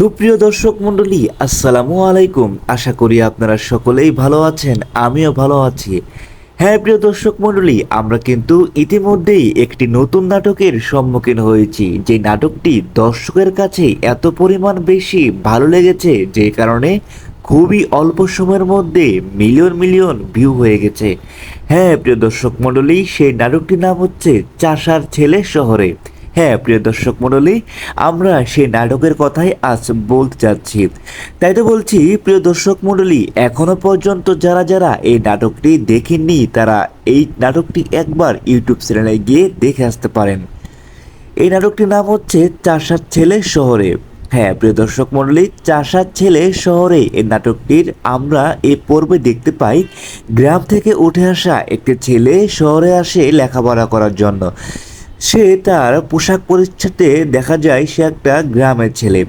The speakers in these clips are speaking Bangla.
সুপ্রিয় দর্শক মণ্ডলী, আসসালামু আলাইকুম। আশা করি আপনারা সকলেই ভালো আছেন, আমিও ভালো আছি। হ্যাঁ প্রিয় দর্শক মণ্ডলী, আমরা কিন্তু ইতিমধ্যেই একটি নতুন নাটকের সম্মুখীন হয়েছি। যে নাটকটি দর্শকের কাছে এত পরিমাণ বেশি ভালো লেগেছে, যে কারণে খুবই অল্প সময়ের মধ্যে মিলিয়ন মিলিয়ন ভিউ হয়ে গেছে। হ্যাঁ প্রিয় দর্শক মণ্ডলী, সেই নাটকটির নাম হচ্ছে চাষার ছেলে শহরে। হ্যাঁ প্রিয় দর্শক মণ্ডলী, আমরা সেই নাটকের কথাই আজ বলতে যাচ্ছি। তাই তো বলছি, প্রিয় দর্শক মণ্ডলী, এখনও পর্যন্ত যারা যারা এই নাটকটি দেখেননি, তারা এই নাটকটি একবার ইউটিউব চ্যানেলে গিয়ে দেখে আসতে পারেন। এই নাটকটির নাম হচ্ছে চাষার ছেলে শহরে। হ্যাঁ প্রিয় দর্শক মণ্ডলী, চাষার ছেলে শহরে এই নাটকটির আমরা এই পর্বে দেখতে পাই, গ্রাম থেকে উঠে আসা একটি ছেলে শহরে আসে লেখাপড়া করার জন্য। সে তার পোশাক পরিচ্ছদে দেখা যায় সে একটা গ্রামের ছেলে।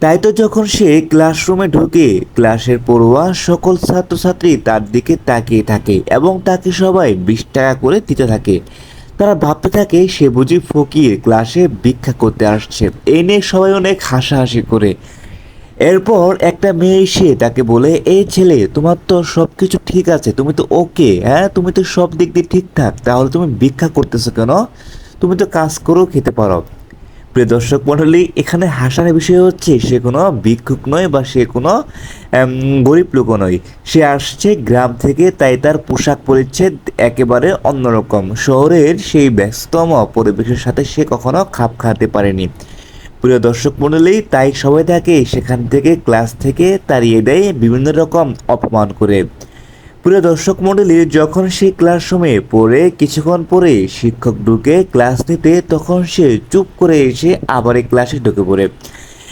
তাই তো যখন সে ক্লাসরুমে ঢুকে, ক্লাসের পড়ুয়া সকল ছাত্রছাত্রী তার দিকে তাকিয়ে থাকে এবং তাকে সবাই বিশ টাকা করে দিতে থাকে। তারা ভাবতে থাকে সে বুঝি ফকির, ক্লাসে ভিক্ষা করতে আসছে। এই নিয়ে সবাই অনেক হাসাহাসি করে। এরপর একটা মেয়ে এসে তাকে বলে এই ছেলে, তোমার তো সব কিছু ঠিক আছে, তুমি তো ওকে হ্যাঁ? তুমি তো সব দিক দিয়ে ঠিকঠাক, তাহলে তুমি ভিক্ষা করতেছো কেন? তুমি তো কাজ করেও খেতে পারো। প্রিয় দর্শক মণ্ডলী, এখানে হাসার বিষয় হচ্ছে, সে কোনো ভিক্ষুক নয় বা সে কোনো গরিব লোক নয়। সে আসছে গ্রাম থেকে, তাই তার পোশাক পরিচ্ছেদ একেবারে অন্যরকম। শহরের সেই ব্যস্ততম পরিবেশের সাথে সে কখনো খাপ খাতে পারেনি। প্রিয় দর্শক মণ্ডলী, তাই সবাই তাকে সেখান থেকে, ক্লাস থেকে তাড়িয়ে দেয় বিভিন্ন রকম অপমান করে। প্রিয় দর্শক মণ্ডলী, যখন সে ক্লাসরুমে পড়ে, কিছুক্ষণ পরে শিক্ষক ঢুকে ক্লাস নিতে, তখন সে চুপ করে এসে আবার ক্লাসে ঢুকে পড়ে।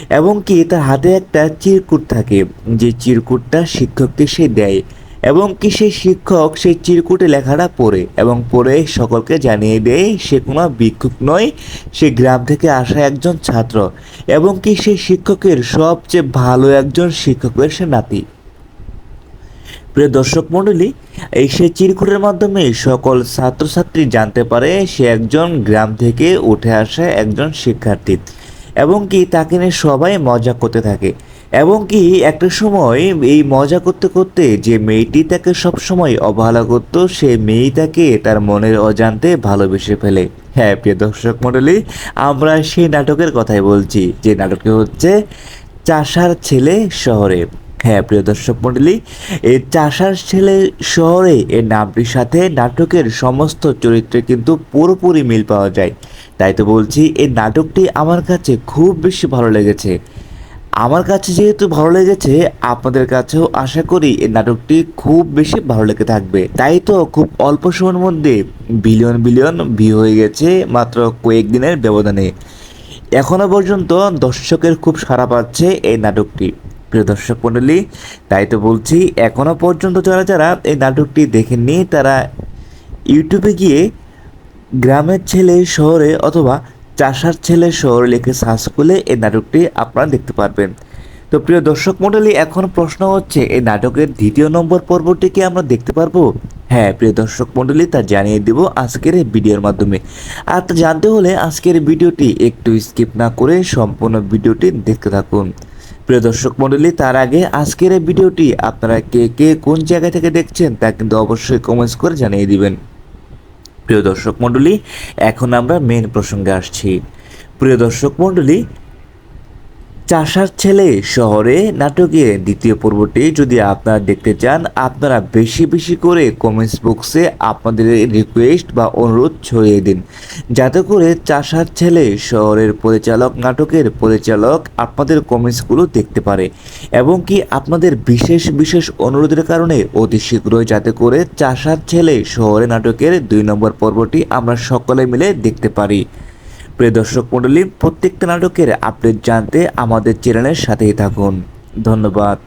এবং কি, তার হাতে একটা চিরকুট থাকে। যে চিরকুটটা শিক্ষককে সে দেয়। এবং কি সেই শিক্ষক সেই চিরকুটে লেখাটা পড়ে এবং পড়ে সকলকে জানিয়ে দেয়, সে কোনো ভিক্ষুক নয়, সে গ্রাম থেকে আসা একজন ছাত্র এবং কি সেই শিক্ষকের সবচেয়ে ভালো একজন শিক্ষকের সে নাতি। প্রিয় দর্শক মণ্ডলী, এই সে চিরকুটের মাধ্যমে সকল ছাত্রছাত্রী জানতে পারে সে একজন গ্রাম থেকে উঠে আসা একজন শিক্ষার্থী এবং কি তাকে নিয়ে সবাই মজা করতে থাকে। এবং কি একটা সময় এই মজা করতে করতে যে মেয়েটি তাকে সবসময় অবহেলা করত, সে মেয়েই তাকে তার মনের অজান্তে ভালোবেসে ফেলে। হ্যাঁ প্রিয় দর্শক মণ্ডলী, আমরা সেই নাটকের কথাই বলছি, যে নাটকটি হচ্ছে চাষার ছেলে শহরে। হ্যাঁ প্রিয় দর্শক মণ্ডলী এই চাষার ছেলে শহরে এর নামটির সাথে নাটকের সমস্ত চরিত্রে কিন্তু পুরোপুরি মিল পাওয়া যায়। তাই তো বলছি এই নাটকটি আমার কাছে খুব বেশি ভালো লেগেছে। আমার কাছে যেহেতু ভালো লেগেছে, আপনাদের কাছেও আশা করি এই নাটকটি খুব বেশি ভালো লেগে থাকবে। তাই তো খুব অল্প সময়ের মধ্যে বিলিয়ন বিলিয়ন ভিউ হয়ে গেছে মাত্র কয়েকদিনের ব্যবধানে। এখনও পর্যন্ত দর্শকের খুব সাড়া পাচ্ছে এই নাটকটি। প্রিয় দর্শক মণ্ডলী, তাই তো বলছি, এখনও পর্যন্ত যারা যারা এই নাটকটি দেখেননি, তারা ইউটিউবে গিয়ে গ্রামের ছেলে শহরে অথবা চাষার ছেলে শহরে লিখে সার্চ করলে এই নাটকটি আপনারা দেখতে পারবেন। তো প্রিয় দর্শক মণ্ডলী, এখন প্রশ্ন হচ্ছে, এই নাটকের দ্বিতীয় নম্বর পর্বটি কি আমরা দেখতে পারব? হ্যাঁ প্রিয় দর্শক মণ্ডলী, তা জানিয়ে দেব আজকের এই ভিডিওর মাধ্যমে। আর তা জানতে হলে আজকের ভিডিওটি একটু স্কিপ না করে সম্পূর্ণ ভিডিওটি দেখতে থাকুন। প্রিয় দর্শক মণ্ডলী, তার আগে আজকের এই ভিডিওটি আপনারা কে কে কোন জায়গা থেকে দেখছেন তা কিন্তু অবশ্যই কমেন্টস করে জানিয়ে দিবেন। প্রিয় দর্শক মণ্ডলী এখন আমরা মেন প্রসঙ্গে আসছি। প্রিয় দর্শক মণ্ডলী চাষার ছেলে শহরে নাটকের দ্বিতীয় পর্বটি যদি আপনারা দেখতে চান, আপনারা বেশি বেশি করে কমেন্টস বক্সে আপনাদের রিকোয়েস্ট বা অনুরোধ ছড়িয়ে দিন। যাতে করে চাষার ছেলে শহরের পরিচালক, নাটকের পরিচালক আপনাদের কমেন্টসগুলো দেখতে পারে এবং কি আপনাদের বিশেষ বিশেষ অনুরোধের কারণে অতি শীঘ্রই যাতে করে চাষার ছেলে শহরে নাটকের দুই নম্বর পর্বটি আমরা সকলে মিলে দেখতে পারি। প্রিয় দর্শক মণ্ডলী প্রত্যেকটা নাটকের আপডেট জানতে আমাদের চ্যানেলের সাথেই থাকুন। ধন্যবাদ।